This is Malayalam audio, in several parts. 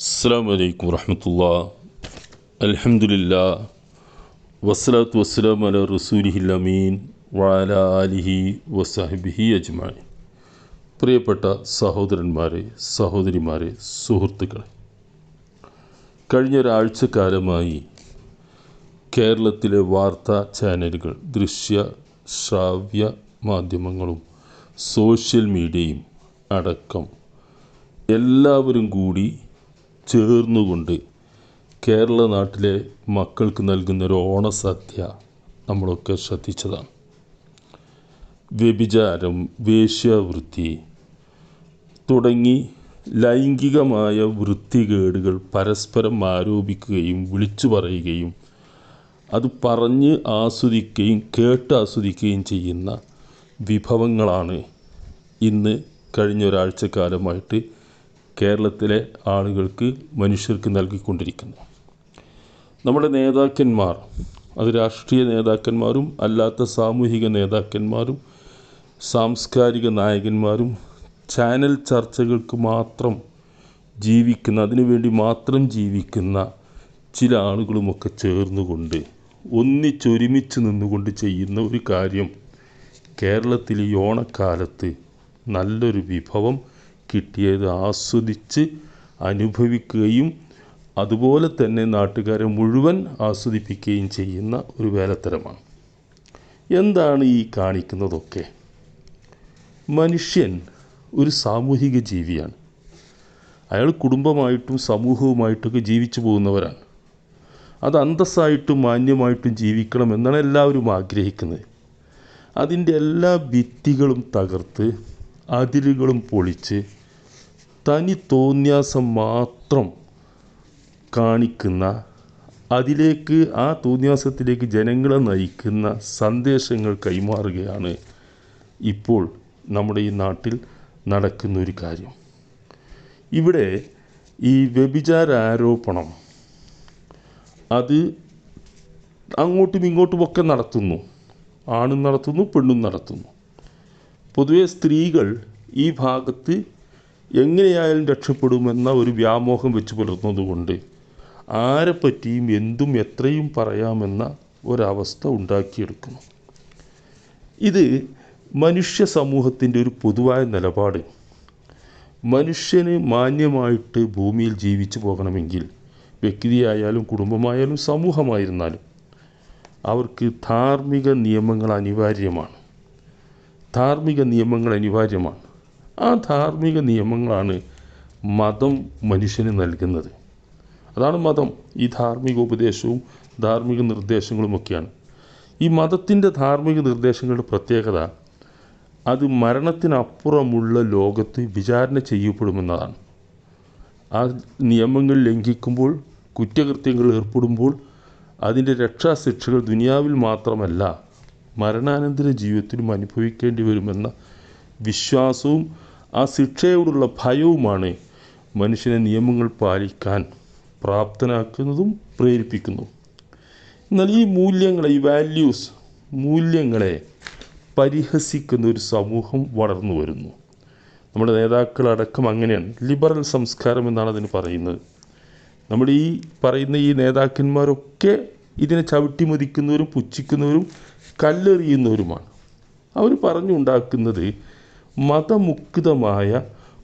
അസ്സാം വലൈക്കും വറഹമത്തുള്ള അലഹമുല്ല വസ്സലാത്തു വസ്സലാം അല റസൂലിഹിൽ അമീൻ വാല അലിഹി വസാഹിബിഹി അജ്മായി പ്രിയപ്പെട്ട സഹോദരന്മാരെ സഹോദരിമാരെ സുഹൃത്തുക്കളെ കഴിഞ്ഞ ഒരാഴ്ചക്കാലമായി കേരളത്തിലെ വാർത്താ ചാനലുകൾ ദൃശ്യ ശ്രാവ്യ മാധ്യമങ്ങളും സോഷ്യൽ മീഡിയയും അടക്കം എല്ലാവരും കൂടി ചേർന്നുകൊണ്ട് കേരള നാട്ടിലെ മക്കൾക്ക് നൽകുന്നൊരു ഓണസദ്യ നമ്മളൊക്കെ ശ്രദ്ധിച്ചതാണ്. വ്യഭിചാരം വേശ്യാവൃത്തി തുടങ്ങി ലൈംഗികമായ വൃത്തികേടുകൾ പരസ്പരം ആരോപിക്കുകയും വിളിച്ചു പറയുകയും അത് പറഞ്ഞ് ആസ്വദിക്കുകയും കേട്ട് ആസ്വദിക്കുകയും ചെയ്യുന്ന വിഭവങ്ങളാണ് ഇന്ന് കഴിഞ്ഞ ഒരാഴ്ചക്കാലമായിട്ട് കേരളത്തിലെ ആളുകൾക്ക് മനുഷ്യർക്ക് നൽകിക്കൊണ്ടിരിക്കുന്നു. നമ്മുടെ നേതാക്കന്മാർ അത് രാഷ്ട്രീയ നേതാക്കന്മാരും അല്ലാത്ത സാമൂഹിക നേതാക്കന്മാരും സാംസ്കാരിക നായകന്മാരും ചാനൽ ചർച്ചകൾക്ക് മാത്രം ജീവിക്കുന്ന അതിനുവേണ്ടി മാത്രം ജീവിക്കുന്ന ചില ആളുകളുമൊക്കെ ചേർന്നുകൊണ്ട് ഒന്നിച്ചൊരുമിച്ച് നിന്നുകൊണ്ട് ചെയ്യുന്ന ഒരു കാര്യം കേരളത്തിൽ ഈ ഓണക്കാലത്ത് നല്ലൊരു വിഭവം കിട്ടിയത് ആസ്വദിച്ച് അനുഭവിക്കുകയും അതുപോലെ തന്നെ നാട്ടുകാരെ മുഴുവൻ ആസ്വദിപ്പിക്കുകയും ചെയ്യുന്ന ഒരു വേലത്തരമാണ്. എന്താണ് ഈ കാണിക്കുന്നതൊക്കെ? മനുഷ്യൻ ഒരു സാമൂഹിക ജീവിയാണ്. അയാൾ കുടുംബമായിട്ടും സമൂഹവുമായിട്ടൊക്കെ ജീവിച്ചു പോകുന്നവരാണ്. അത് അന്തസ്സായിട്ടും മാന്യമായിട്ടും ജീവിക്കണം എന്നാണ് എല്ലാവരും ആഗ്രഹിക്കുന്നത്. അതിന്റെ എല്ലാ ഭിത്തികളും തകർത്ത് അതിരുകളും പൊളിച്ച് തനി തോന്യാസം മാത്രം കാണിക്കുന്ന അതിലേക്ക് ആ തോന്യാസത്തിലേക്ക് ജനങ്ങളെ നയിക്കുന്ന സന്ദേശങ്ങൾ കൈമാറുകയാണ് ഇപ്പോൾ നമ്മുടെ ഈ നാട്ടിൽ നടക്കുന്നൊരു കാര്യം. ഇവിടെ ഈ വ്യഭിചാര ആരോപണം അത് അങ്ങോട്ടും ഇങ്ങോട്ടും ഒക്കെ നടത്തുന്നു. ആണും നടത്തുന്നു പെണ്ണും നടത്തുന്നു. പൊതുവെ സ്ത്രീകൾ ഈ ഭാഗത്ത് എങ്ങനെയായാലും രക്ഷപ്പെടുമെന്ന ഒരു വ്യാമോഹം വെച്ച് പുലർത്തുന്നതുകൊണ്ട് ആരെപ്പറ്റിയും എന്തും എത്രയും പറയാമെന്ന ഒരവസ്ഥ ഉണ്ടാക്കിയെടുക്കുന്നു. ഇത് മനുഷ്യ സമൂഹത്തിന്റെ ഒരു പൊതുവായ നിലപാട്. മനുഷ്യന് മാന്യമായിട്ട് ഭൂമിയിൽ ജീവിച്ചു പോകണമെങ്കിൽ വ്യക്തിയായാലും കുടുംബമായാലും സമൂഹമായിരുന്നാലും അവർക്ക് ധാർമ്മിക നിയമങ്ങൾ അനിവാര്യമാണ്. ധാർമ്മിക നിയമങ്ങൾ അനിവാര്യമാണ്. ആ ധാർമ്മിക നിയമങ്ങളാണ് മതം മനുഷ്യന് നൽകുന്നത്. അതാണ് മതം. ഈ ധാർമ്മിക ഉപദേശവും ധാർമ്മിക നിർദ്ദേശങ്ങളുമൊക്കെയാണ്. ഈ മതത്തിന്റെ ധാർമ്മിക നിർദ്ദേശങ്ങളുടെ പ്രത്യേകത അത് മരണത്തിനപ്പുറമുള്ള ലോകത്ത് വിചാരണ ചെയ്യപ്പെടുമെന്നതാണ്. ആ നിയമങ്ങൾ ലംഘിക്കുമ്പോൾ കുറ്റകൃത്യങ്ങൾ ഏർപ്പെടുമ്പോൾ അതിന്റെ രക്ഷാശിക്ഷകൾ ദുനിയാവിൽ മാത്രമല്ല മരണാനന്തര ജീവിതത്തിലും അനുഭവിക്കേണ്ടി വരുമെന്ന വിശ്വാസവും ആ ശിക്ഷയോടുള്ള ഭയവുമാണ് മനുഷ്യനെ നിയമങ്ങൾ പാലിക്കാൻ പ്രാപ്തനാക്കുന്നതും പ്രേരിപ്പിക്കുന്നു. എന്നാൽ ഈ മൂല്യങ്ങളെ ഈ വാല്യൂസ് മൂല്യങ്ങളെ പരിഹസിക്കുന്ന ഒരു സമൂഹം വളർന്നു വരുന്നു. നമ്മുടെ നേതാക്കളടക്കം അങ്ങനെയാണ്. ലിബറൽ സംസ്കാരം എന്നാണ് അതിന് പറയുന്നത്. നമ്മുടെ ഈ പറയുന്ന ഈ നേതാക്കന്മാരൊക്കെ ഇതിനെ ചവിട്ടിമതിക്കുന്നവരും പുച്ഛിക്കുന്നവരും കല്ലെറിയുന്നവരുമാണ്. അവർ പറഞ്ഞുണ്ടാക്കുന്നത് മതമുക്തമായ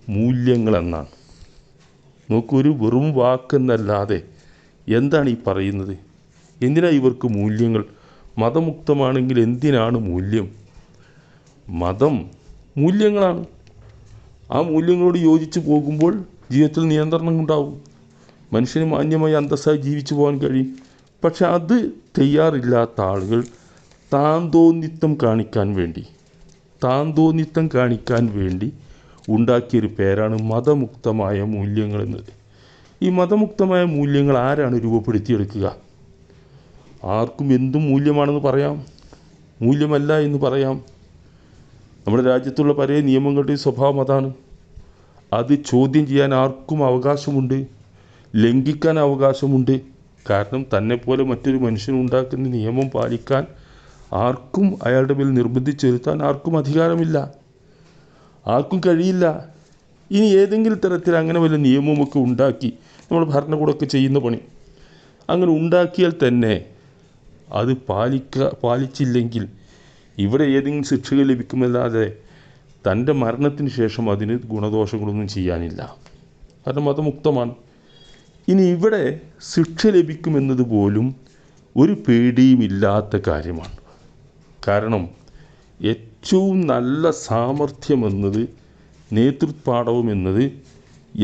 മൂല്യങ്ങളെന്നാണ്. നോക്കൊരു വെറും വാക്കെന്നല്ലാതെ എന്താണ് ഈ പറയുന്നത്? എന്തിനാ ഇവർക്ക് മൂല്യങ്ങൾ? മതമുക്തമാണെങ്കിൽ എന്തിനാണ് മൂല്യം? മതം മൂല്യങ്ങളാണ്. ആ മൂല്യങ്ങളോട് യോജിച്ച് പോകുമ്പോൾ ജീവിതത്തിൽ നിയന്ത്രണം ഉണ്ടാവും. മനുഷ്യന് മാന്യമായി അന്തസ്സായി ജീവിച്ചു പോകാൻ കഴിയും. പക്ഷെ അത് തയ്യാറില്ലാത്ത ആളുകൾ താന്തോന്നിത്വം കാണിക്കാൻ വേണ്ടി താന്തോന്നിത്വം കാണിക്കാൻ വേണ്ടി ഉണ്ടാക്കിയൊരു പേരാണ് മതമുക്തമായ മൂല്യങ്ങൾ എന്നത്. ഈ മതമുക്തമായ മൂല്യങ്ങൾ ആരാണ് രൂപപ്പെടുത്തിയെടുക്കുക? ആർക്കും എന്തും മൂല്യമാണെന്ന് പറയാം. മൂല്യമല്ല എന്ന് പറയാം. നമ്മുടെ രാജ്യത്തുള്ള പല നിയമങ്ങളുടെയും സ്വഭാവം അതാണ്. അത് ചോദ്യം ചെയ്യാൻ ആർക്കും അവകാശമുണ്ട് ലംഘിക്കാൻ അവകാശമുണ്ട്. കാരണം തന്നെപ്പോലെ മറ്റൊരു മനുഷ്യനുണ്ടാക്കുന്ന നിയമം പാലിക്കാൻ ആർക്കും അയാളുടെ മേൽ നിർബന്ധിച്ചിരുത്താൻ ആർക്കും അധികാരമില്ല. ആർക്കും കഴിയില്ല. ഇനി ഏതെങ്കിലും തരത്തിൽ അങ്ങനെ വല്ല നിയമമൊക്കെ ഉണ്ടാക്കി നമ്മൾ ഭരണകൂടമൊക്കെ ചെയ്യുന്ന പണി. അങ്ങനെ ഉണ്ടാക്കിയാൽ തന്നെ അത് പാലിക്ക പാലിച്ചില്ലെങ്കിൽ ഇവിടെ ഏതെങ്കിലും ശിക്ഷകൾ ലഭിക്കുമല്ലാതെ തന്റെ മരണത്തിന് ശേഷം അതിന് ഗുണദോഷങ്ങളൊന്നും ചെയ്യാനില്ല. കാരണം അത് മുക്തമാണ്. ഇനി ഇവിടെ ശിക്ഷ ലഭിക്കുമെന്നത് പോലും ഒരു പേടിയുമില്ലാത്ത കാര്യമാണ്. കാരണം ഏറ്റവും നല്ല സാമർഥ്യം എന്നത് നേതൃത്വപാഠവും എന്നത്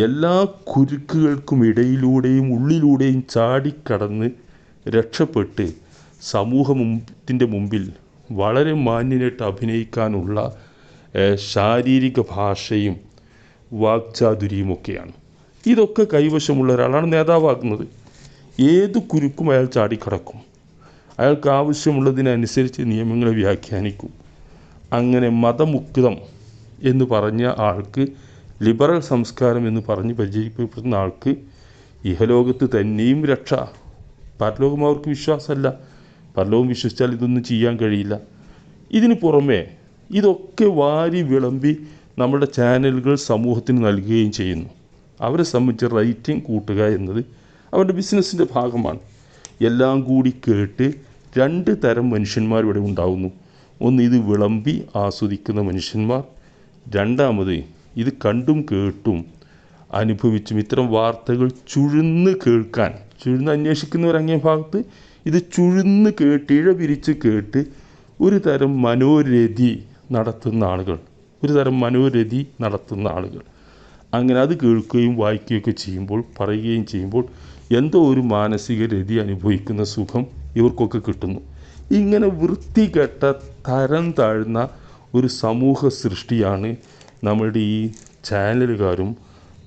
എല്ലാ കുരുക്കുകൾക്കും ഇടയിലൂടെയും ഉള്ളിലൂടെയും ചാടിക്കടന്ന് രക്ഷപ്പെട്ട് സമൂഹത്തിന്റെ മുമ്പിൽ വളരെ മാന്യനായിട്ട് അഭിനയിക്കാനുള്ള ശാരീരിക ഭാഷയും വാക്ചാതുരിയുമൊക്കെയാണ് ഇതൊക്കെ കൈവശമുള്ള ഒരാളാണ് നേതാവാകുന്നത്. ഏത് കുരുക്കും അയാൾ ചാടിക്കടക്കും. അയാൾക്ക് ആവശ്യമുള്ളതിനനുസരിച്ച് നിയമങ്ങളെ വ്യാഖ്യാനിക്കും. അങ്ങനെ മതമുക്തം എന്ന് പറഞ്ഞ ആൾക്ക് ലിബറൽ സംസ്കാരം എന്ന് പറഞ്ഞ് പരിചയപ്പെടുന്ന ആൾക്ക് ഇഹലോകത്ത് തന്നെയും രക്ഷ. പരലോകം അവർക്ക് വിശ്വാസമല്ല. പരലോകം വിശ്വസിച്ചാൽ ഇതൊന്നും ചെയ്യാൻ കഴിയില്ല. ഇതിന് പുറമെ ഇതൊക്കെ വാരി വിളമ്പി നമ്മുടെ ചാനലുകൾ സമൂഹത്തിന് നൽകുകയും ചെയ്യുന്നു. അവരെ സംബന്ധിച്ച് റൈറ്റിംഗ് കൂട്ടുക എന്നത് അവരുടെ ബിസിനസ്സിന്റെ ഭാഗമാണ്. എല്ലാം കൂടി കേട്ട് രണ്ട് തരം മനുഷ്യന്മാർ ഇവിടെ ഉണ്ടാകുന്നു ഒന്ന് ഇത് വിളമ്പി ആസ്വദിക്കുന്ന മനുഷ്യന്മാർ രണ്ടാമത് ഇത് കണ്ടും കേട്ടും അനുഭവിച്ചും ഇത്തരം വാർത്തകൾ ചുഴുന്ന് കേൾക്കാൻ ചുഴുന്ന് അന്വേഷിക്കുന്നവരങ്ങിയ ഭാഗത്ത് ഇത് ചുഴുന്ന് കേട്ട് ഇഴ പിരിച്ച് കേട്ട് ഒരു തരം മനോരതി നടത്തുന്ന ആളുകൾ ഒരു തരം മനോരതി നടത്തുന്ന ആളുകൾ. അങ്ങനെ അത് കേൾക്കുകയും വായിക്കുകയൊക്കെ ചെയ്യുമ്പോൾ പറയുകയും ചെയ്യുമ്പോൾ എന്തോ ഒരു മാനസിക രതി അനുഭവിക്കുന്ന സുഖം ഇവർക്കൊക്കെ കിട്ടുന്നു. ഇങ്ങനെ വൃത്തികെട്ട തരം താഴ്ന്ന ഒരു സമൂഹ സൃഷ്ടിയാണ് നമ്മുടെ ഈ ചാനലുകാരും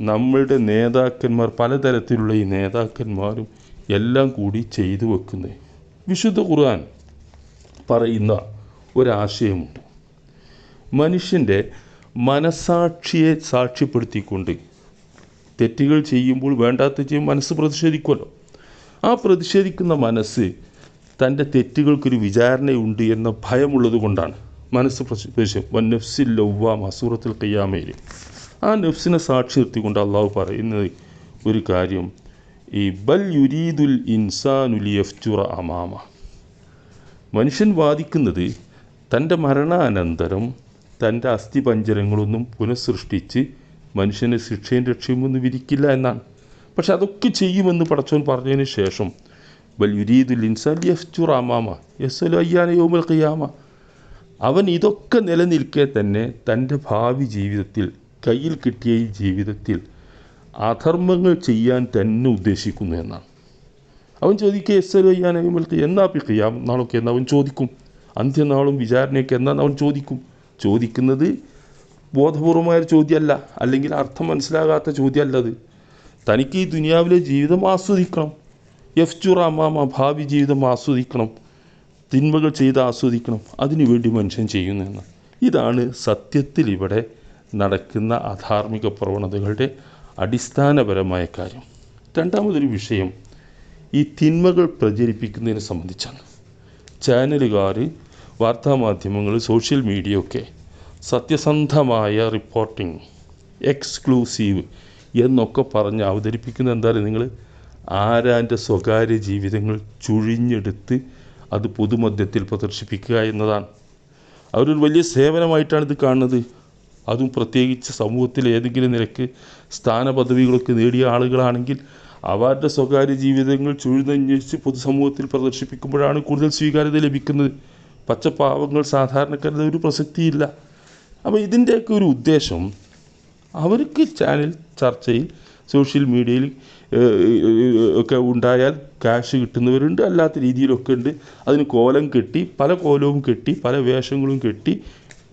നമ്മളുടെ നേതാക്കന്മാർ പലതരത്തിലുള്ള ഈ നേതാക്കന്മാരും എല്ലാം കൂടി ചെയ്തു വെക്കുന്നത്. വിശുദ്ധ ഖുർആൻ പറയുന്ന ഒരാശയമുണ്ട്. മനുഷ്യന്റെ മനസാക്ഷിയെ സാക്ഷ്യപ്പെടുത്തിക്കൊണ്ട് തെറ്റുകൾ ചെയ്യുമ്പോൾ വേണ്ടാത്ത ചെയ്യും മനസ്സ് പ്രതിഷേധിക്കുമല്ലോ. ആ പ്രതിഷേധിക്കുന്ന മനസ്സ് തന്റെ തെറ്റുകൾക്കൊരു വിചാരണയുണ്ട് എന്ന ഭയമുള്ളത് കൊണ്ടാണ് മനസ്സ് പ്രതിഷേധം നെഫ്സിൽ നഫ്സിൽ ലവ്വാമ സൂറത്തിൽ കയ്യാമയിൽ ആ നഫ്സിനെ സാക്ഷി നിർത്തിക്കൊണ്ട് അള്ളാഹു പറയുന്നത് ഒരു കാര്യം. ഈ ബൽ യുരീദുൽ ഇൻസാനുലിയഫ്റ്റുറ അമാമ. മനുഷ്യൻ വാദിക്കുന്നത് തന്റെ മരണാനന്തരം തന്റെ അസ്ഥിപഞ്ജരങ്ങളൊന്നും പുനഃസൃഷ്ടിച്ച് മനുഷ്യനെ ശിക്ഷയും രക്ഷയും ഒന്നും വിരിക്കില്ല എന്നാണ്. പക്ഷെ അതൊക്കെ ചെയ്യുമെന്ന് പടച്ചോൻ പറഞ്ഞതിന് ശേഷം ബൽ യുരീദുൽ യോമൽ അവൻ ഇതൊക്കെ നിലനിൽക്കെ തന്നെ തന്റെ ഭാവി ജീവിതത്തിൽ കയ്യിൽ കിട്ടിയ ഈ ജീവിതത്തിൽ അധർമ്മങ്ങൾ ചെയ്യാൻ തന്നെ ഉദ്ദേശിക്കുന്നു എന്നാണ്. അവൻ ചോദിക്കുക എസ് എൽ ചെയ്യാനാകുമ്പോഴത്തെ എന്നാ പിക്കയാം നാളൊക്കെ എന്ന്? അവൻ ചോദിക്കും. അന്ത്യനാളും വിചാരണയൊക്കെ എന്നാന്ന്? അവൻ ചോദിക്കും. ചോദിക്കുന്നത് ബോധപൂർവമായ ഒരു ചോദ്യമല്ല അല്ലെങ്കിൽ അർത്ഥം മനസ്സിലാകാത്ത ചോദ്യമല്ല അത്. തനിക്ക് ഈ ദുനിയാവിലെ ജീവിതം ആസ്വദിക്കണം. യഫ്ചുറ അമ്മാമ ഭാവി ജീവിതം ആസ്വദിക്കണം. തിന്മകൾ ചെയ്ത് ആസ്വദിക്കണം. അതിനുവേണ്ടി മനുഷ്യൻ ചെയ്യുന്നതെന്ന് ഇതാണ് സത്യത്തിൽ ഇവിടെ നടക്കുന്ന അധാർമിക പ്രവണതകളുടെ അടിസ്ഥാനപരമായ കാര്യം. രണ്ടാമതൊരു വിഷയം ഈ തിന്മകൾ പ്രചരിപ്പിക്കുന്നതിനെ സംബന്ധിച്ചാണ്. ചാനലുകാർ വാർത്താമാധ്യമങ്ങൾ സോഷ്യൽ മീഡിയ ഒക്കെ സത്യസന്ധമായ റിപ്പോർട്ടിംഗ് എക്സ്ക്ലൂസീവ് എന്നൊക്കെ പറഞ്ഞ് അവതരിപ്പിക്കുന്ന എന്തായാലും നിങ്ങൾ? ആരാന്റെ സ്വകാര്യ ജീവിതങ്ങൾ ചുഴിഞ്ഞെടുത്ത് അത് പൊതുമധ്യത്തിൽ പ്രദർശിപ്പിക്കുക എന്നതാണ്. അവരൊരു വലിയ സേവനമായിട്ടാണ് ഇത് കാണുന്നത്. അതും പ്രത്യേകിച്ച് സമൂഹത്തിൽ ഏതെങ്കിലും നിരക്ക് സ്ഥാനപദവികളൊക്കെ നേടിയ ആളുകളാണെങ്കിൽ അവരുടെ സ്വകാര്യ ജീവിതങ്ങൾ ചുഴുതന്വേഷിച്ച് പൊതുസമൂഹത്തിൽ പ്രദർശിപ്പിക്കുമ്പോഴാണ് കൂടുതൽ സ്വീകാര്യത ലഭിക്കുന്നത്. പച്ചപ്പാവങ്ങൾ സാധാരണക്കാരുടെ ഒരു പ്രസക്തിയില്ല. അപ്പോൾ ഇതിന്റെയൊക്കെ ഒരു ഉദ്ദേശം അവർക്ക് ചാനൽ ചർച്ചയിൽ സോഷ്യൽ മീഡിയയിൽ ഒക്കെ ഉണ്ടായാൽ ക്യാഷ് കിട്ടുന്നവരുണ്ട് അല്ലാത്ത രീതിയിലൊക്കെ ഉണ്ട്. അതിന് കോലം കെട്ടി പല കോലവും കെട്ടി പല വേഷങ്ങളും കെട്ടി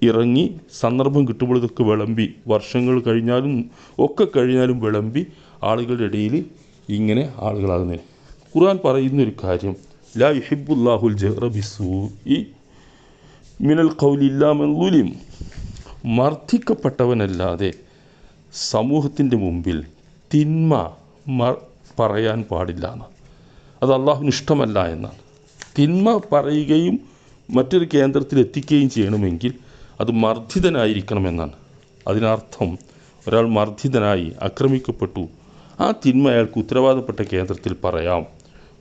ഇറങ്ങി സന്ദർഭം കിട്ടുമ്പോൾ ഇതൊക്കെ വിളമ്പി വർഷങ്ങൾ കഴിഞ്ഞാലും ഒക്കെ കഴിഞ്ഞാലും വിളമ്പി ആളുകളുടെ ഇടയിൽ ഇങ്ങനെ ആളുകളാകുന്നതിന് ഖുർആൻ പറയുന്നൊരു കാര്യം ലാ യുഹിബുല്ലാഹുൽ ജഹ്റ ബിസൂഇ മിനൽ ളുലിം മർദ്ദിക്കപ്പെട്ടവനല്ലാതെ സമൂഹത്തിന്റെ മുമ്പിൽ തിന്മ മർ പറയാൻ പാടില്ല എന്ന് അത് അള്ളാഹുവിന് ഇഷ്ടമല്ല എന്നാണ്. തിന്മ പറയുകയും മറ്റൊരു കേന്ദ്രത്തിൽ എത്തിക്കുകയും ചെയ്യണമെങ്കിൽ അത് മർദ്ദിതനായിരിക്കണമെന്നാണ് അതിനർത്ഥം ഒരാൾ മർദ്ദിതനായി ആക്രമിക്കപ്പെട്ടു. ആ തിന്മ അയാൾക്ക് ഉത്തരവാദപ്പെട്ട കേന്ദ്രത്തിൽ പറയാം.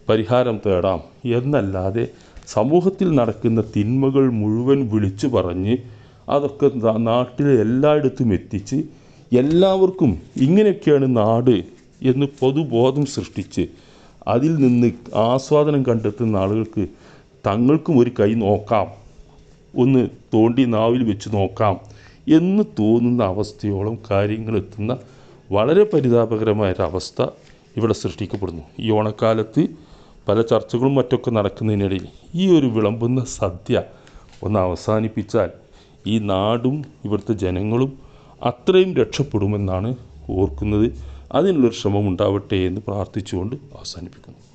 പരിഹാരം തേടാം എന്നല്ലാതെ സമൂഹത്തിൽ നടക്കുന്ന തിന്മകൾ മുഴുവൻ വിളിച്ചു പറഞ്ഞ് അതൊക്കെ നാട്ടിലെ എല്ലായിടത്തും എത്തിച്ച് എല്ലാവർക്കും ഇങ്ങനെയൊക്കെയാണ് നാട് എന്ന് പൊതുബോധം സൃഷ്ടിച്ച് അതിൽ നിന്ന് ആസ്വാദനം കണ്ടെത്തുന്ന ആളുകൾക്ക് തങ്ങൾക്കും ഒരു കൈ നോക്കാം. ഒന്ന് തോണ്ടി നാവിൽ വെച്ച് നോക്കാം എന്ന് തോന്നുന്ന അവസ്ഥയോളം കാര്യങ്ങൾ എത്തുന്ന വളരെ പരിതാപകരമായൊരവസ്ഥ ഇവിടെ സൃഷ്ടിക്കപ്പെടുന്നു. ഈ ഓണക്കാലത്ത് പല ചർച്ചകളും മറ്റൊക്കെ നടക്കുന്നതിനിടയിൽ ഈ ഒരു വിളമ്പുന്ന സദ്യ ഒന്ന് അവസാനിപ്പിച്ചാൽ ഈ നാടും ഇവിടുത്തെ ജനങ്ങളും അത്രയും രക്ഷപ്പെടുമെന്നാണ് ഓർക്കുന്നത്. അതിനുള്ളൊരു ശ്രമം ഉണ്ടാവട്ടെ എന്ന് പ്രാർത്ഥിച്ചുകൊണ്ട് അവസാനിപ്പിക്കുന്നു.